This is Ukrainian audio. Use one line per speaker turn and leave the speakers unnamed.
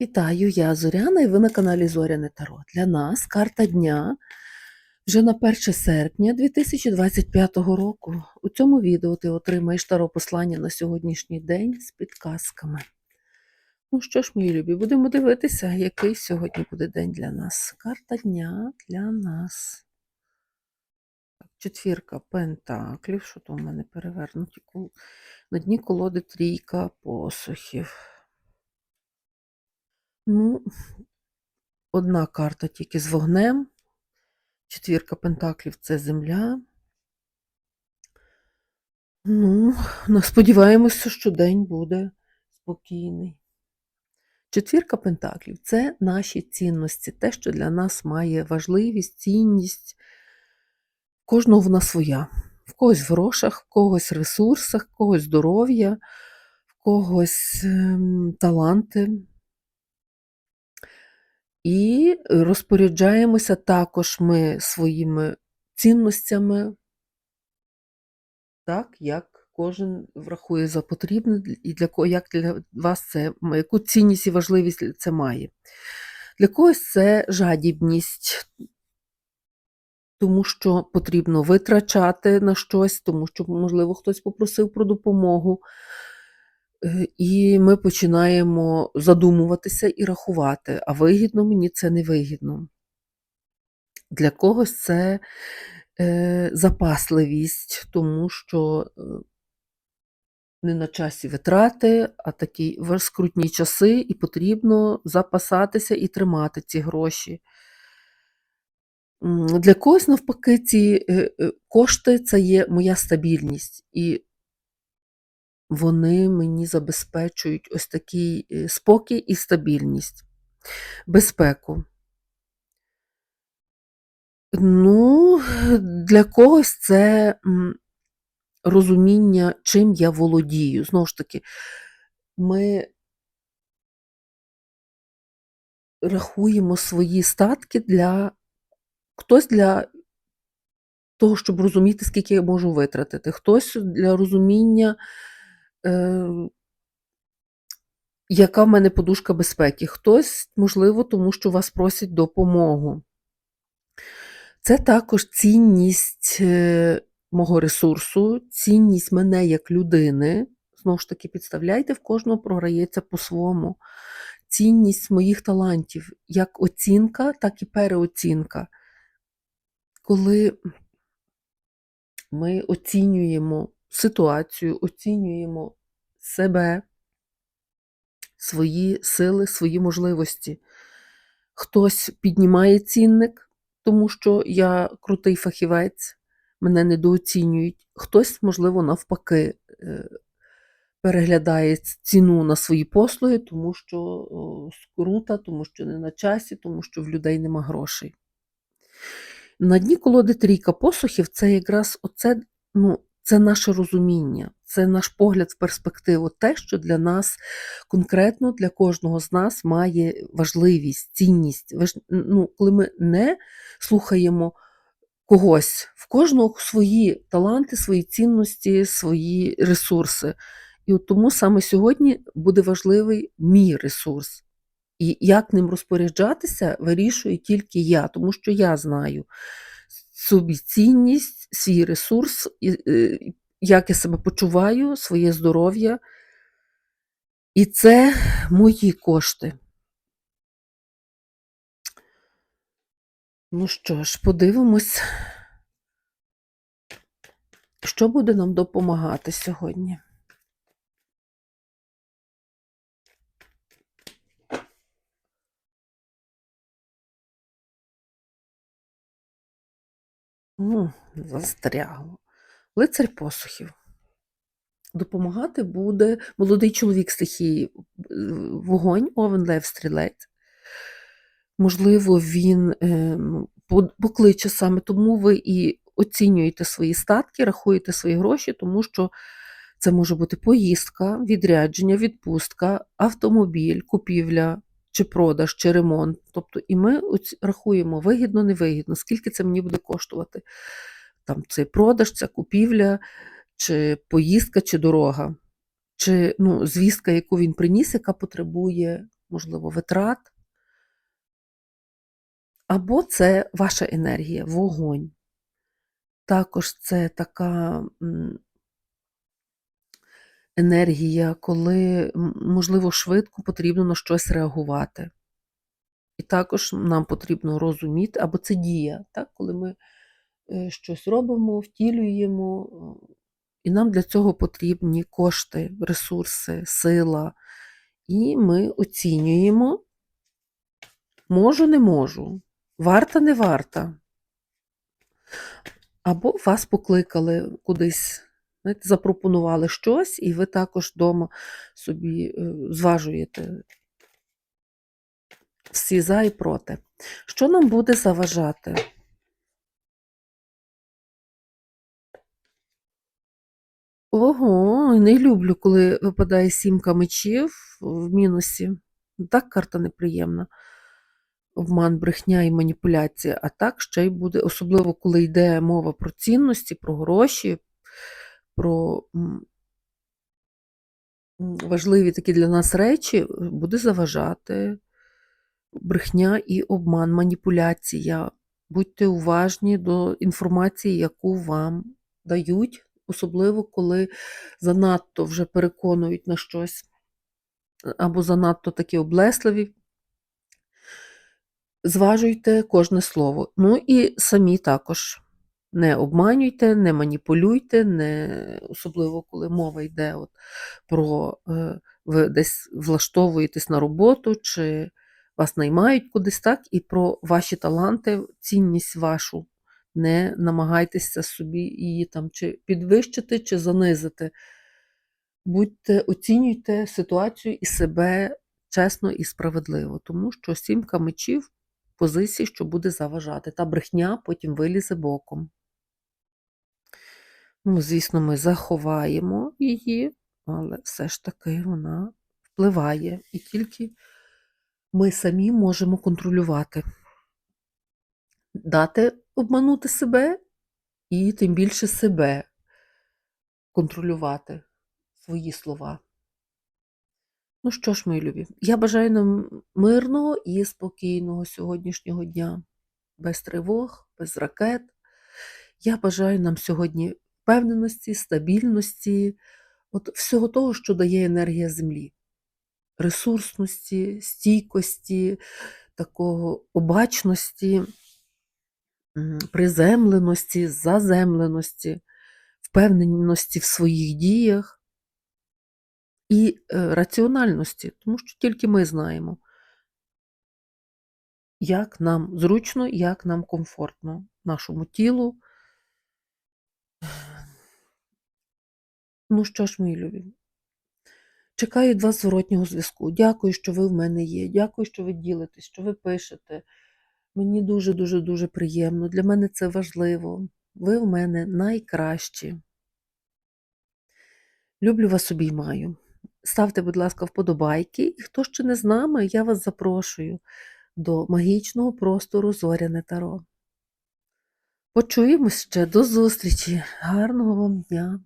Вітаю, я Зоряна і ви на каналі Зоряне Таро. Для нас карта дня вже на 1 серпня 2025 року. У цьому відео ти отримаєш таро послання на сьогоднішній день з підказками. Ну що ж, мої любі, будемо дивитися, який сьогодні буде день для нас. Карта дня для нас. Четвірка пентаклів, що то в мене перевернуті. На дні колоди трійка посухів. Ну, одна карта тільки з вогнем. Четвірка пентаклів це земля. Ну, ну, сподіваємося, що день буде спокійний. Четвірка пентаклів це наші цінності, те, що для нас має важливість, цінність. Кожного вона своя. В когось в грошах, в когось в ресурсах, в когось здоров'я, в когось ем, таланти. І розпоряджаємося також ми своїми цінностями, так, як кожен врахує за потрібне, і для кого, як для вас це, яку цінність і важливість це має. Для когось це жадібність, тому що потрібно витрачати на щось, тому що, можливо, хтось попросив про допомогу. Е, І ми починаємо задумуватися і рахувати, а вигідно мені це не вигідно. Для когось це е, запасливість, тому що е, не на часі витрати, а такі скрутні часи, і потрібно запасатися і тримати ці гроші. Для когось, навпаки, ці е, кошти це є моя стабільність, і вони мені забезпечують ось такий е, спокій і стабільність, безпеку. Ну, для когось це розуміння, чим я володію. Знову ж таки, ми рахуємо свої статки для хтось для того, щоб розуміти, скільки я можу витратити, хтось для розуміння, яка в мене подушка безпеки, хтось, можливо, тому що вас просять допомогу. Це також цінність е, мого ресурсу, цінність мене як людини. Знову ж таки, підставляйте, в кожного програється по-своєму. Цінність моїх талантів, як оцінка, так і переоцінка. Коли ми оцінюємо ситуацію, оцінюємо себе, свої сили, свої можливості. Хтось піднімає цінник, тому що я крутий фахівець, мене недооцінюють. Хтось, можливо, навпаки, е, переглядає ціну на свої послуги, тому що скрута, тому що не на часі, тому що в людей нема грошей. На дні колоди трійка посухів це якраз оце, ну, це наше розуміння, це наш погляд в перспективу, те, що для нас конкретно для кожного з нас має важливість, цінність. Ну, коли ми не слухаємо когось, в кожного свої таланти, свої цінності, свої ресурси. І от тому саме сьогодні буде важливий мій ресурс. І як ним розпоряджатися, вирішую тільки я, тому що я знаю собі цінність, свій ресурс, е, як я себе почуваю, своє здоров'я. І це мої кошти. Ну що ж, подивимось, що буде нам допомагати сьогодні. М, Застрягло. Лицар посухів. Допомагати буде молодий чоловік стихії вогонь, овен, лев, стрілець. Можливо, він е, ну, покличе саме, тому ви і оцінюєте свої статки, рахуєте свої гроші, тому що це може бути поїздка, відрядження, відпустка, автомобіль, купівля, чи продаж, чи ремонт. Тобто, і ми рахуємо вигідно, невигідно, скільки це мені буде коштувати. Там цей продаж, ця купівля, чи поїздка, чи дорога, чи ну, звістка, яку він приніс, яка потребує можливо, витрат. Або це ваша енергія, вогонь. Також це така енергія, коли, можливо, швидко потрібно на щось реагувати. І також нам потрібно розуміти, або це дія, так? коли ми е, щось робимо, втілюємо, е, і нам для цього потрібні кошти, ресурси, сила. І ми оцінюємо, можу, не можу, варта, не варта. Або вас покликали кудись, знаєте, запропонували щось, і ви також вдома собі е, зважуєте всі за і проти. Що нам буде заважати? Ого, не люблю, коли випадає сімка мечів в мінусі. Так карта неприємна. Обман, брехня і маніпуляція. А так ще й буде, особливо коли йде мова про цінності, про гроші, про важливі такі для нас речі, буде заважати брехня і обман, маніпуляція. Будьте уважні до інформації, яку вам дають, особливо коли занадто вже переконують на щось, або занадто такі облесливі. Зважуйте кожне слово. Ну і самі також не обманюйте, не маніпулюйте, не, особливо коли мова йде от про е, ви десь влаштовуєтесь на роботу, чи вас наймають кудись так, і про ваші таланти, цінність вашу. Не намагайтеся собі її там чи підвищити, чи занизити. Будьте, оцінюйте ситуацію і себе чесно і справедливо, тому що сімка мечів позиції, що буде заважати. Та брехня потім вилізе боком. Ну, звісно, ми заховаємо її, але все ж таки вона впливає. І тільки ми самі можемо контролювати, дати обманути себе і тим більше себе контролювати свої слова. Ну що ж, мої любі, я бажаю нам мирного і спокійного сьогоднішнього дня, без тривог, без ракет. Я бажаю нам сьогодні впевненості, стабільності, от всього того, що дає енергія Землі, ресурсності, стійкості, такого обачності, приземленості, заземленості, впевненості в своїх діях і е, раціональності, тому що тільки ми знаємо, як нам зручно, як нам комфортно нашому тілу. Ну що ж, мої любі, чекаю від вас зворотнього зв'язку. Дякую, що ви в мене є. Дякую, що ви ділитесь, що ви пишете. Мені дуже-дуже дуже приємно. Для мене це важливо. Ви в мене найкращі. Люблю вас обіймаю. Ставте, будь ласка, вподобайки. І хто ще не з нами, я вас запрошую до магічного простору Зоряне Таро. Почуємось ще до зустрічі. Гарного вам дня!